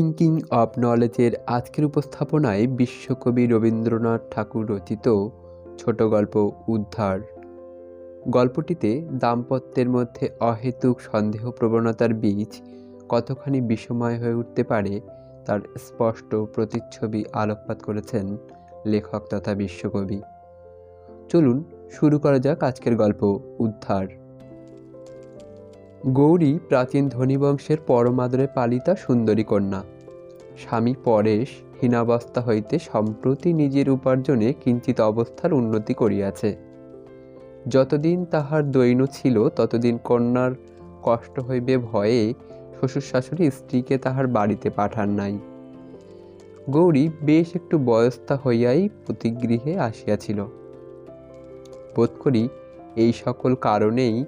Thinking of নলেজের আজকের উপস্থাপনায় বিশ্বকবি রবীন্দ্রনাথ ঠাকুর রচিত ছোট গল্প উদ্ধার। গল্পটিতে দাম্পত্যের মধ্যে অহেতুক সন্দেহ প্রবণতার বীজ কতখানি বিষময় হয়ে উঠতে পারে তার স্পষ্ট প্রতিচ্ছবি আলোকপাত করেছেন লেখক তথা বিশ্বকবি। চলুন শুরু করা যাক আজকের গল্প উদ্ধার। গৌরী প্রাচীন ধনীবংশের পরমাদরে পালিতা সুন্দরী কন্যা। স্বামী পরেশ হীনাবস্থা হইতে সম্প্রতি নিজের উপার্জনে কিঞ্চিত অবস্থার উন্নতি করিয়াছে। যতদিন তাহার দৈন্য ছিল, ততদিন কন্যার কষ্ট হইবে ভয়ে শ্বশুর শাশুড়ি স্ত্রীকে তাহার বাড়িতে পাঠান নাই। গৌরী বেশ একটু বয়স্থা হইয়াই প্রতিগৃহে আসিয়াছিল। বোধ করি এই সকল কারণেই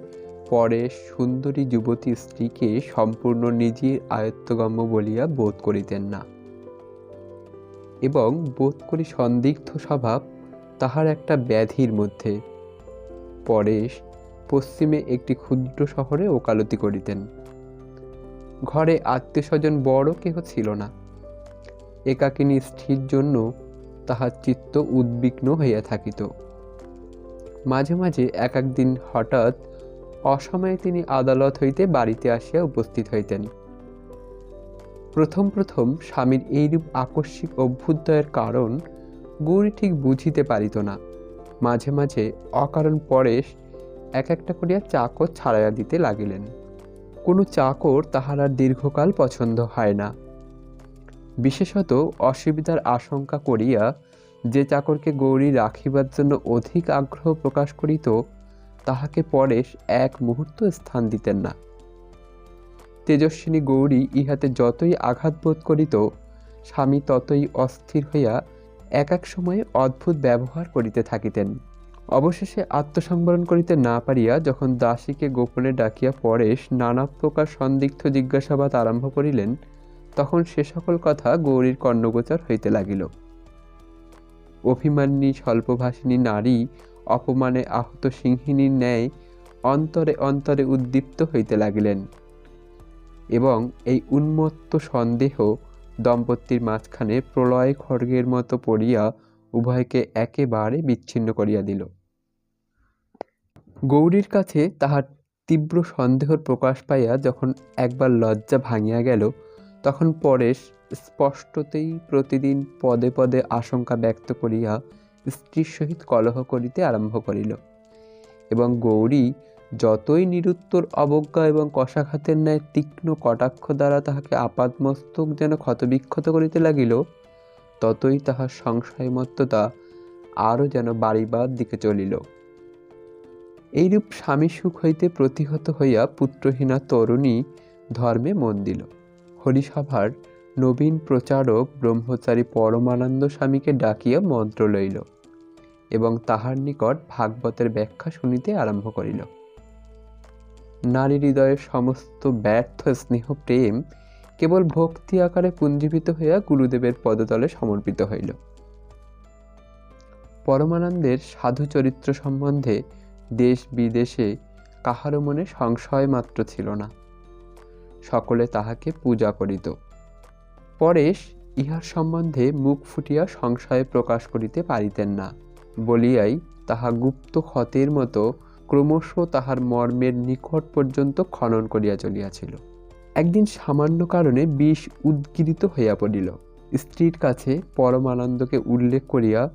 পরেশ সুন্দরী যুবতী স্ত্রীকে সম্পূর্ণ নিজের আয়ত্তগম্য বলিয়া বোধ করিতেন না। এবং বোধ করি সন্দিগ্ধ স্বভাব তাহার একটা ব্যাধির মধ্যে। পরেশ পশ্চিমে একটি ক্ষুদ্র শহরে ওকালতি করিতেন। ঘরে আত্মীয় স্বজন বড় কেহ ছিল না। একাকিনী স্ত্রীর জন্য তাহার চিত্ত উদ্বিগ্ন হইয়া থাকিত। মাঝে মাঝে এক একদিন হঠাৎ অসময়ে তিনি আদালত হইতে বাড়িতে আসিয়া উপস্থিত হইতেন। প্রথম প্রথম স্বামীর এইরূপ আকস্মিক অভ্যুদয়ের কারণ গৌরী ঠিক বুঝিতে পারিত না। মাঝে মাঝে অকারণ পরেশ এক একটা করিয়া চাকর ছাড়াইয়া দিতে লাগিলেন। কোনো চাকর তাহার আর দীর্ঘকাল পছন্দ হয় না। বিশেষত অসুবিধার আশঙ্কা করিয়া যে চাকরকে গৌরী রাখিবার জন্য অধিক আগ্রহ প্রকাশ করিত তাহাকে পরেশ এক মুহূর্ত স্থান দিতেন না। তেজস্বিনী গৌরী ইহাতে যতই আঘাত বোধ করিত, স্বামী ততই অস্থির হইয়া এক এক সময়ে অদ্ভুত ব্যবহার করিতে থাকিতেন। অবশেষে আত্মসংবরণ করিতে না পারিয়া যখন দাসীকে গোপনে ডাকিয়া পরেশ নানা প্রকার সন্দিগ্ধ জিজ্ঞাসাবাদ আরম্ভ করিলেন, তখন সে সকল কথা গৌরীর কর্ণগোচর হইতে লাগিল। অভিমান্যী স্বল্পভাষিনী নারী অপমানে আহত সিংহিনীর ন্যায় অন্তরে অন্তরে উদ্দীপ্ত হইতে লাগিলেন এবং এই উন্মত্ত সন্দেহ দম্পতির মাঝখানে প্রলয় খড়গের মতো পড়িয়া উভয়কে একেবারে বিচ্ছিন্ন করিয়া দিল। গৌরীর কাছে তাহার তীব্র সন্দেহর প্রকাশ পাইয়া যখন একবার লজ্জা ভাঙিয়া গেল, তখন পরেশ স্পষ্টতেই প্রতিদিন পদে পদে আশঙ্কা ব্যক্ত করিয়া স্ত্রীর সহিত কলহ করিতে আরম্ভ করিল। এবং গৌরী যতই নিরুত্তর অবজ্ঞা এবং কষাঘাতের ন্যায় তীক্ষ্ণ কটাক্ষ দ্বারা তাহাকে আপাদমস্তক যেন ক্ষতবিক্ষত করিতে লাগিল, ততই তাহার সংশয়মত্ততা আরও যেন বাড়িবার দিকে চলিল। এইরূপ স্বামী সুখ হইতে প্রতিহত হইয়া পুত্রহীনা তরুণী ধর্মে মন দিল। হরিসভার নবীন প্রচারক ব্রহ্মচারী পরমানন্দ স্বামীকে ডাকিয়া মন্ত্র লইল এবং তাহার নিকট ভাগবতের ব্যাখ্যা শুনিতে আরম্ভ করিল। নারী হৃদয়ের সমস্ত ব্যর্থ স্নেহ প্রেম কেবল ভক্তি আকারে পুঞ্জীভূত হইয়া গুরুদেবের পদতলে সমর্পিত হইল। পরমানন্দের সাধু চরিত্র সম্বন্ধে দেশ বিদেশে কাহারও মনে সংশয় মাত্র ছিল না। সকলে তাহাকে পূজা করিত। পরেশ ইহার সম্বন্ধে মুখ ফুটিয়া সংশয়ে প্রকাশ করিতে পারিতেন না। বলিয়াই তাহা গুপ্ত ক্ষতের মতো ক্রমশ তাহার মর্মের নিকট পর্যন্ত খনন করিয়া চলিয়াছিল। একদিন সামান্য কারণে বিষ উদ্গীরিত হইয়া পড়িল। স্ত্রীর কাছে পরমানন্দকে উল্লেখ করিয়া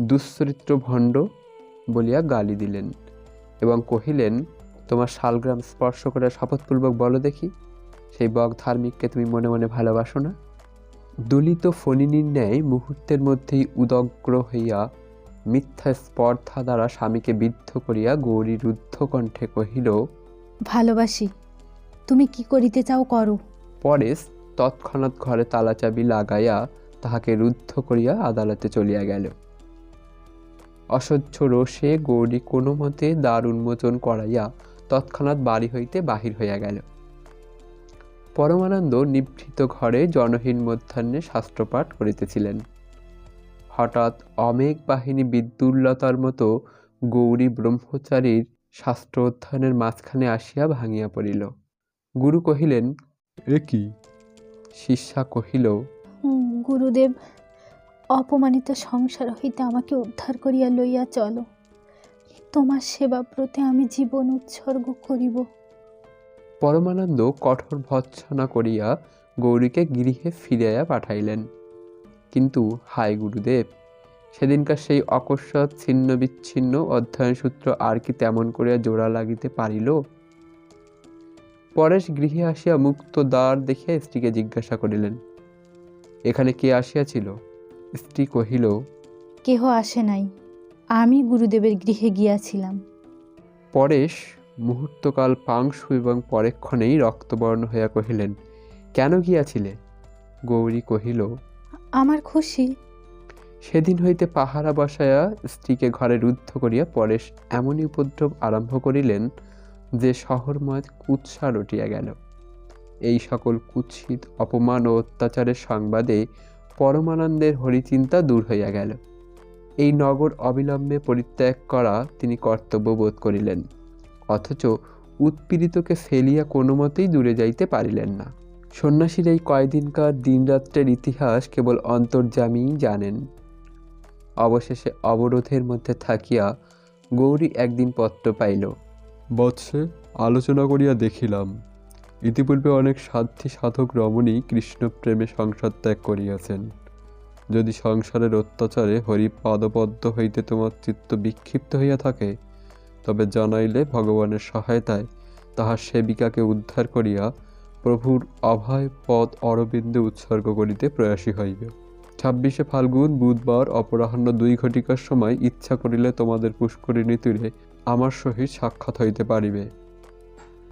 দুশ্চরিত্র ভণ্ড বলিয়া গালি দিলেন এবং কহিলেন, তোমার শালগ্রাম স্পর্শ করে শপথপূর্বক বলো দেখি। সেই বক ধার্মিককে তুমি মনে মনে ভালোবাসো না? দলিত ফণিনীর ন্যায় মুহূর্তের মধ্যেই উদগ্র হইয়া মিথ্যা স্পর্ধা দ্বারা স্বামীকে বিদ্ধ করিয়া গৌরী রুদ্ধ কণ্ঠে কহিল ভালোবাসি তুমি কি করিতে চাও করো। পরেশ তৎক্ষণাৎ ঘরে তালাচাবি লাগাইয়া তাহাকে রুদ্ধ করিয়া আদালতে চলিয়া গেল। অসহ্য রোষে গৌরী কোনো মতে দ্বার উন্মোচন করাইয়া তৎক্ষণাৎ বাড়ি হইতে বাহির হইয়া গেল। পরমানন্দ নিভৃত ঘরে জনহীন মধ্যাহ্নে শাস্ত্রপাঠ করিতেছিলেন। হঠাৎ অমেঘ বাহিনী বিদ্যুল্লতার মতো গৌরী ব্রহ্মচারীর শাস্ত্র অধ্যয়নের মাঝখানে আসিয়া ভাঙিয়া পড়িল। গুরু কহিলেন এ কি? শিষ্যা কহিল গুরুদেব অপমানিত সংসার হইতে আমাকে উদ্ধার করিয়া লইয়া চলো। তোমার সেবা প্রতি আমি জীবন উৎসর্গ করিব। পরমানন্দ কঠোর ভৎসনা করিয়া গৌরীকে গৃহে ফিরাইয়া পাঠাইলেন। কিন্তু হায় গুরুদেব সেদিনকার সেই অকস্মাৎ ছিন্ন বিচ্ছিন্ন অধ্যয়ন সূত্র আর কি তেমন করিয়া জোড়া লাগিতে পারিল? পরেশ গৃহে আসিয়া মুক্ত দ্বার দেখিয়া স্ত্রীকে জিজ্ঞাসা করিলেন এখানে কে আসিয়াছিল? স্ত্রী কহিল কেহ আসে নাই। আমি গুরুদেবের গৃহে গিয়াছিলাম। পরেশ মুহূর্তকাল পাংশু এবং পরেক্ষণেই রক্তবর্ণ হইয়া কহিলেন কেন গিয়াছিলে? গৌরী কহিল আমার খুশি। সেদিন হইতে পাহারা বসায়া স্ত্রীকে ঘরে রুদ্ধ করিয়া পরেশ এমনই উপদ্রব আরম্ভ করিলেন যে শহরময় কুৎসা রটিয়া গেল। এই সকল কুৎসিত অপমান ও অত্যাচারের সংবাদে পরমানন্দের হরিচিন্তা দূর হইয়া গেল। এই নগর অবিলম্বে পরিত্যাগ করা তিনি কর্তব্য বোধ করিলেন। অথচ উৎপীড়িতকে ফেলিয়া কোনো মতেই দূরে যাইতে পারিলেন না। সন্ন্যাসীর এই কয়দিনকার দিনরাত্রের ইতিহাস কেবল অন্তর্যামীই জানেন। অবশেষে অবরোধের মধ্যে থাকিয়া গৌরী একদিন পত্র পাইল। বৎসে আলোচনা করিয়া দেখিলাম, ইতিপূর্বে অনেক সাধ্যী সাধক রমণী কৃষ্ণপ্রেমে সংসার ত্যাগ করিয়াছেন। যদি সংসারের অত্যাচারে হরি পাদপদ্ম হইতে তোমার চিত্ত বিক্ষিপ্ত হইয়া থাকে তবে জানাইলে ভগবানের সহায়তায় তাহার সেবিকাকে উদ্ধার করিয়া প্রভুর অভয় পদ অরবিন্দে উৎসর্গ করিতে প্রয়াসী হইবে। ছাব্বিশে ফাল্গুন বুধবার অপরাহ্ন দুই ঘটিকার সময় ইচ্ছা করিলে তোমাদের পুষ্করিণী তীরে আমার সহিত সাক্ষাৎ হইতে পারিবে।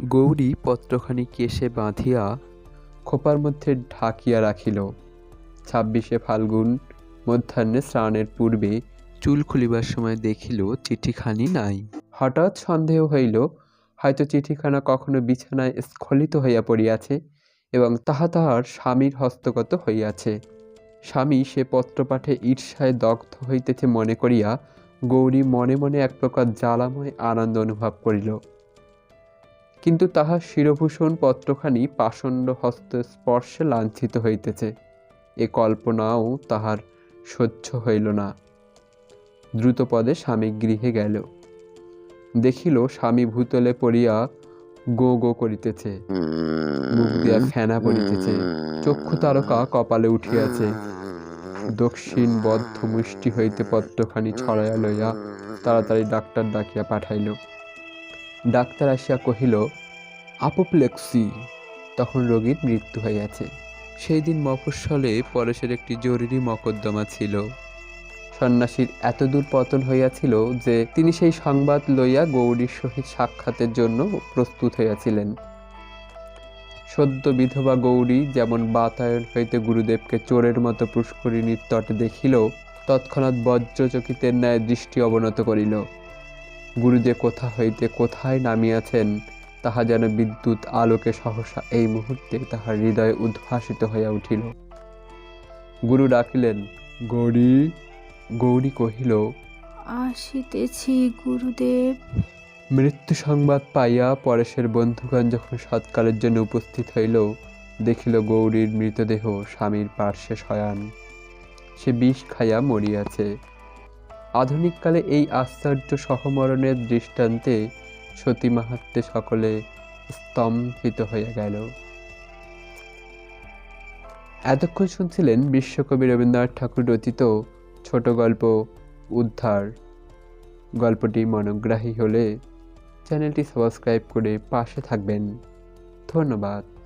গৌরী পত্রখানি কেশে বাঁধিয়া খোপার মধ্যে ঢাকিয়া রাখিল। ছাব্বিশে ফাল্গুন মধ্যাহ্নে স্নানের পূর্বে চুল খুলিবার সময় দেখিল, চিঠিখানি নাই। হঠাৎ সন্দেহ হইল, হয়তো চিঠিখানা কখনো বিছানায় স্খলিত হইয়া পড়িয়াছে এবং তাহা তাহার স্বামীর হস্তগত হইয়াছে। স্বামী সে পত্রপাঠে ঈর্ষায় দগ্ধ হইতেছে মনে করিয়া গৌরী মনে মনে এক প্রকার জ্বালাময় আনন্দ অনুভব করিল। কিন্তু তাহার শিরভূষণ পত্রখানি পাষণ্ড হস্ত স্পর্শে লাঞ্ছিত হইতেছে। এ কল্পনাও তাহার সহ্য হইল না। দ্রুতপদে স্বামী গৃহে গেল। দেখিল স্বামী ভূতলে পড়িয়া গো গো করিতেছে। মুখ দিয়া ফেনা পড়িতেছে। চক্ষু তারকা কপালে উঠিয়াছে। দক্ষিণ বদ্ধ মুষ্টি হইতে পত্রখানি ছড়াইয়া লইয়া তাড়াতাড়ি ডাক্তার ডাকিয়া পাঠাইল। ডাক্তার আসিয়া কহিল, আপোপ্লেক্সি! তখন রোগীর মৃত্যু হইয়াছে। সেই দিন মফস্বলে পরেশের একটি জরুরি মকদ্দমা ছিল। সন্ন্যাসীর এতদূর পতন হইয়াছিল যে তিনি সেই সংবাদ লইয়া গৌরীর সহিত সাক্ষাতের জন্য প্রস্তুত হইয়াছিলেন। সদ্য বিধবা গৌরী যেমন বাতায়ন হইতে গুরুদেবকে চোরের মতো পুষ্করিণীর তটে দেখিল, তৎক্ষণাৎ বজ্রচকিতের ন্যায় দৃষ্টি অবনত করিল। গুরুদেব কোথা হইতে কোথায় নামিয়াছেন, তাহা যেন বিদ্যুৎ আলোকে সহসা এই মুহূর্তে তাহার হৃদয়ে উদ্ভাসিত হইয়া উঠিল। গুরু ডাকিলেন, গৌরী গৌরী কহিল আসিতেছি গুরুদেব। মৃত্যু সংবাদ পাইয়া পরেশের বন্ধুগণ যখন সৎকালের জন্য উপস্থিত হইল দেখিল গৌরীর মৃতদেহ স্বামীর পার্শ্বে শয়ান। সে বিষ খাইয়া মরিয়াছে। আধুনিককালে এই আশ্চর্য সহমরণের দৃষ্টান্তে সতী মাহাত্মে সকলে স্তম্ভিত হইয়া গেল। এতক্ষণ শুনছিলেন বিশ্বকবি রবীন্দ্রনাথ ঠাকুর রচিত ছোট গল্প উদ্ধার। গল্পটি মনোগ্রাহী হলে চ্যানেলটি সাবস্ক্রাইব করে পাশে থাকবেন। ধন্যবাদ।